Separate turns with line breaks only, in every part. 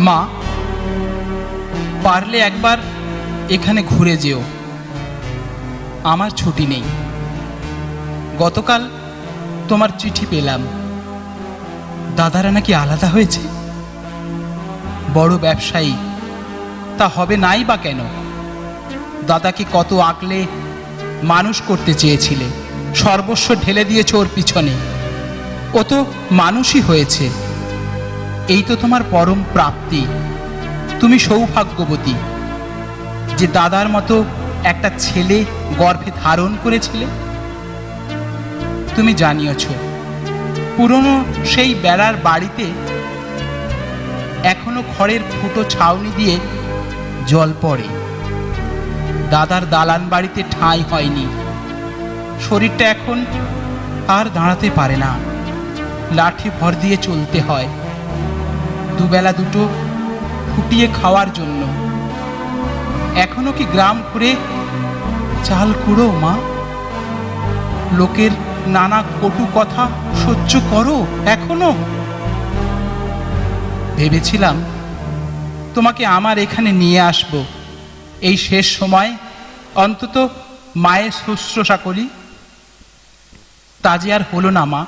মা, পারলে একবার এখানে ঘুরে যেও। আমার ছুটি নেই। গতকাল তোমার চিঠি পেলাম। দাদারা নাকি আলাদা হয়েছে? বড় ব্যবসায়ী, তা হবে নাই বা কেন? দাদাকে কত আঁকলে মানুষ করতে চেয়েছিলে। সর্বস্ব ঢেলে দিয়েছ ওর পিছনে। ও তো মানুষই হয়েছে। এই তো তোমার পরম প্রাপ্তি। তুমি সৌভাগ্যবতী, যে দাদার মতো একটা ছেলে গর্ভে ধারণ করেছিলে। তুমি জানিয়েছ, পুরনো সেই বেড়ার বাড়িতে এখনও খড়ের ফুটো ছাউনি দিয়ে জল পড়ে। দাদার দালান বাড়িতে ঠাঁই হয়নি। শরীরটা এখন আর দাঁড়াতে পারে না। লাঠি ভর দিয়ে চলতে হয়। দুবেলা দুটো ফুটিয়ে খাওয়ার জন্য। এখনও কি গ্রাম ঘুরে চাল কুড়ো, মা? লোকের নানা কটু কথা সহ্য করো এখনও? ভেবেছিলাম তোমাকে আমার এখানে নিয়ে আসব। এই শেষ সময় অন্তত মায়ের শুশ্রূষা করি। তা যে আর হলো না, মা।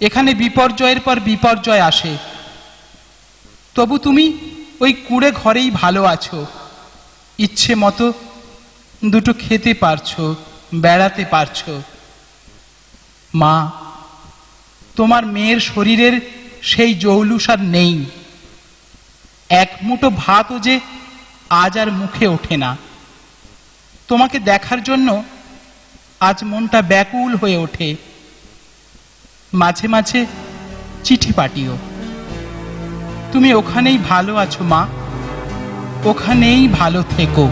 এখানে বিপর্যয়ের পর বিপর্যয় আসে। তবু তুমি ওই কুড়ে ঘরেই ভালো আছো। ইচ্ছে মতো দুটো খেতে পারছ, বেড়াতে পারছ। মা, তোমার মেয়ের শরীরের সেই জৌলুস আর নেই। এক মুঠো ভাতও যে আজ আর মুখে ওঠে না। তোমাকে দেখার জন্য আজ মনটা ব্যাকুল হয়ে ওঠে। মাঝে মাঝে চিঠি পাঠিও। তুমি ওখানেই ভালো আছো মা। ওখানেই ভালো থেকো।